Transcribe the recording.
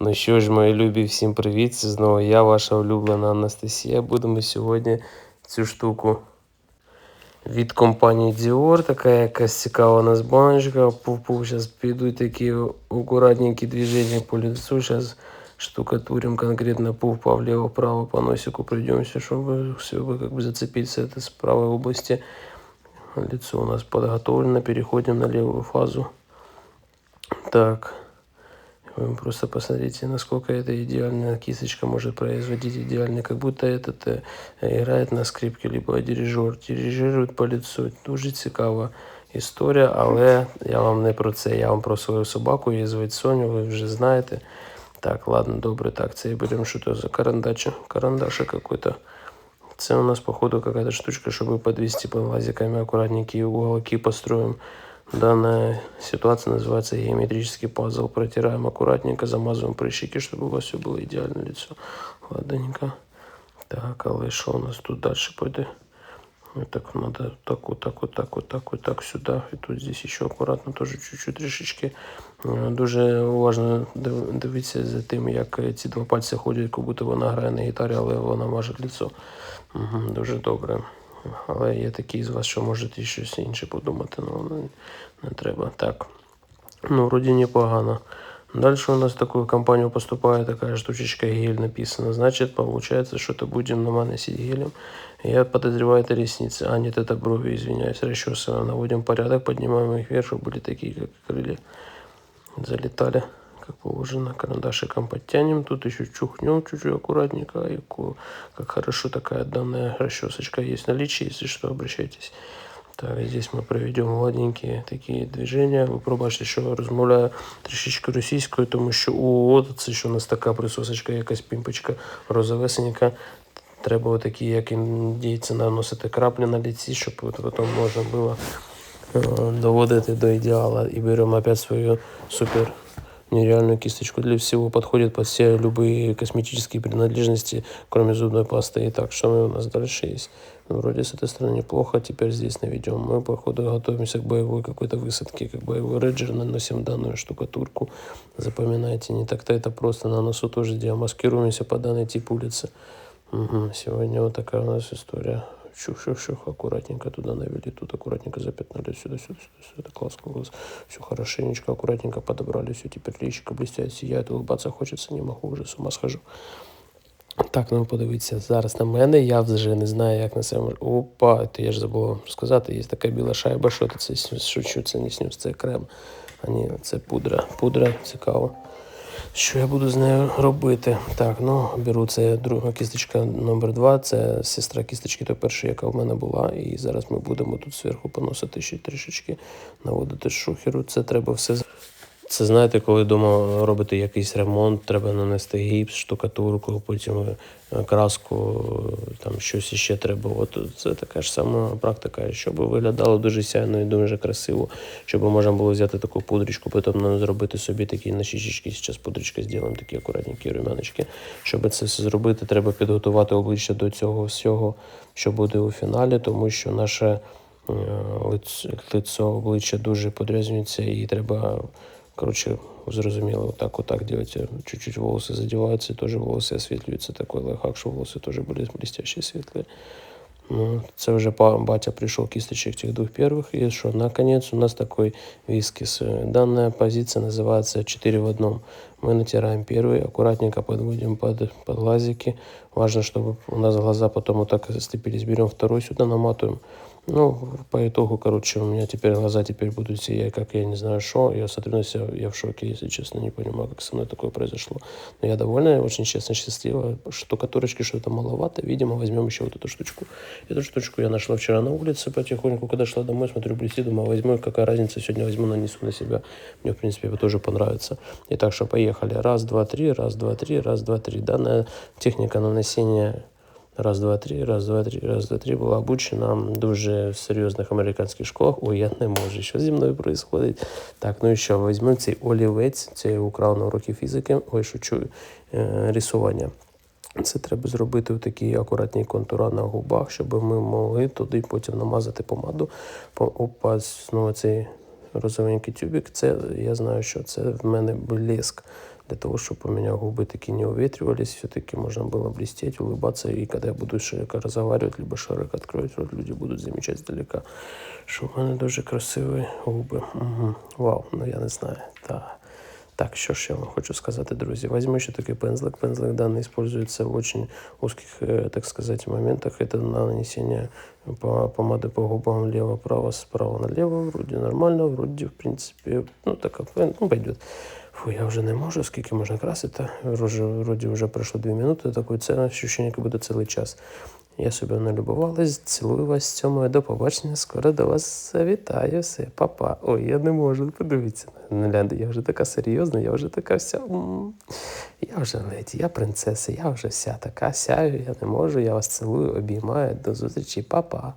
Ну що ж, мої любі, всім привіт! Це знову я, ваша улюблена Анастасія. Будемо сьогодні цю штуку від компанії Dior. Така якась цікава у нас баночка. Пуф-пуф, зараз підуть такі акуратненькі движения по лицу. Зараз штукатурим конкретно пуф по влево-право по носику пройдемся, чтобы все бы как бы зацепиться это с правой области. Лицо у нас подготовлено. Переходим на левую фазу. Так. Вы просто посмотрите, насколько эта идеальная кисточка может производить идеально, как будто этот э, играет на скрипке, либо дирижер, дирижирует по лицу. Дуже цікава історія, але я вам не про це, я вам про свою собаку, її звуть Соню, ви вже знаєте. Так, ладно, добре, так, це беремо що то за карандаш, карандашик какой-то. Це у нас, походу, какая-то штучка, чтобы подвести по лазиками аккуратненькие уголки построим. Данная ситуация называется геометрический пазл. Протираем аккуратненько, замазываем прыщики, чтобы у вас все было идеальное лицо. Ладненько. Так, але що у нас тут дальше пойде? Вот так надо так вот так вот так вот так вот так сюда. І тут здесь еще аккуратно тоже чуть-чуть трішечки. Е, Дуже уважно див- дивитися за тим, як ці два пальці ходять, як будто вона грає на гітарі, але вона маже лицо. Угу, дуже добре. Але є такі з вас, що можете щось інше подумати, ну не, не треба. Так. Ну, вроде непогано. Дальше у нас в такую компанию поступает такая штучечка гель написано. Значит, получается, что-то будем наносить гелем. Я подозреваю, это ресницы. А, нет, это брови, извиняюсь. Расчесываем, наводим порядок, поднимаем их вверх, чтобы были такие, как крылья. Залетали, как положено. Карандашиком подтянем. Тут еще чухнем чуть-чуть аккуратненько. И как хорошо такая данная расчесочка есть в наличии. Если что, обращайтесь. Так, здесь ми проведемо гладенькі такі движення. Ви пробачте, що розмовляю трішечки російською, тому що о, от це що у нас така присосочка, якась пімпочка розовесенька. Треба отакі, як індійці, наносити краплі на ліці, щоб от потім можна було е, доводити до ідеала. І беремо опять свою супер нереальную кисточку. Для всего подходит под все любые косметические принадлежности, кроме зубной пасты. Итак, что у нас дальше есть? Ну, вроде с этой стороны неплохо. Теперь здесь наведем. Мы, походу, готовимся к боевой какой-то высадке, как боевой рейджер. Наносим данную штукатурку. Запоминайте, не так-то это просто. На носу тоже демаскируемся по данный тип улицы. Мгм. Сегодня вот такая у нас история. Шух-шух-шух, аккуратненько туда навели, тут аккуратненько запятнали, сюда, сюда, сюда, сюда, класс, класс. Все хорошенечко, аккуратненько подобрали, все, теперь личико блестят, сияет, улыбаться хочется, не могу, уже с ума схожу. Так, ну подивіться, зараз на мене, я вже не знаю, як на може. Опа, то я ж забув сказати, є така біла шайба, що це шучу, це не снюс, це крем. А ні, це пудра. Пудра, цікаво. Що я буду з нею робити? Так, ну беру це друга кісточка номер 2 це сестра кісточки, то перша, яка в мене була. І зараз ми будемо тут зверху поносити ще трішечки, наводити шухеру. Це треба все. Це знаєте, коли вдома робите якийсь ремонт, треба нанести гіпс, штукатурку, потім е, краску, там щось іще треба. От це така ж сама практика, щоб виглядало дуже сяйно і дуже красиво, щоб можна було взяти таку пудрічку, потім зробити собі такі на щічечки. Зараз пудрички зробимо, такі акуратненькі румяночки. Щоб це все зробити, треба підготувати обличчя до цього всього, що буде у фіналі, тому що наше е, лицо, обличчя дуже подрязнюється і треба. Короче, зрозуміло, вот так вот так делать. Чуть-чуть волосы задеваются, тоже волосы осветливаются. Такой лайфхак, что волосы тоже были блестящие, светлые. Ну, це вже батя пришел кисточек тех двух первых. И что, наконец у нас такой вискис. Данная позиция называется 4 в одном. Мы натираем первый, аккуратненько подводим под, под глазики. Важно, чтобы у нас глаза потом вот так застепились. Берем второй сюда, наматываем. Ну, по итогу, короче, у меня теперь глаза теперь будут сиять, как я не знаю что. Я смотрю на себя, я в шоке, если честно, не понимаю, как со мной такое произошло. Но я довольна, очень честно, счастлива. Штукатурочки что-то маловато. Видимо, возьмем еще вот эту штучку. Эту штучку я нашла вчера на улице потихоньку, когда шла домой, смотрю, блестит, думаю, возьму, какая разница, сегодня возьму, нанесу на себя. Мне, в принципе, это тоже понравится. Итак, что, поехали. Раз, два, три, раз, два, три, раз, два, три. Данная техника нанесения Раз, два, три, раз, два, три, раз, два, три була обучена дуже в серйозних американських школах. Ой, я не можу. Що зі мною відбувається? Так, ну і що, візьмемо цей олівець, це украв на уроки фізики, ой, шучу, е, рисування. Це треба зробити такі акуратні контура на губах, щоб ми могли туди потім намазати помаду. По- Опа, знову цей розовенький тюбик. Це я знаю, що це в мене блиск. для того, чтобы у меня губы такие не уветривались, все-таки можно было блестеть, улыбаться, и когда я буду широко разговаривать, либо широко откроать рот, люди будут замечать издалека, що в мене дуже красиві губи. Угу. Вау, ну я не знаю. Та. Так, що ж я вам хочу сказати, друзі. Возьму ще такий пензлик. Пензлик даний используется в очень узких, э, так сказать, моментах. Это на нанесение по- помады по губам лево-право, справа налево. Вроде нормально, вроде, в принципе, ну, так, ну, пойдет. Фу, я вже не можу, скільки можна красити. Вроде, вроде вже пройшло 2 минути, таке це ощущення, як буде цілий час. Я собі налюбувалась, цілую вас, цьому до побачення. Скоро до вас завітаю. Все, папа. Ой, я не можу, подивіться. Ну, гляньте, я вже така серйозна, я вже така вся. Я вже леді, я принцеса, я вже вся така сяю, я не можу, я вас цілую, обіймаю. До зустрічі, папа.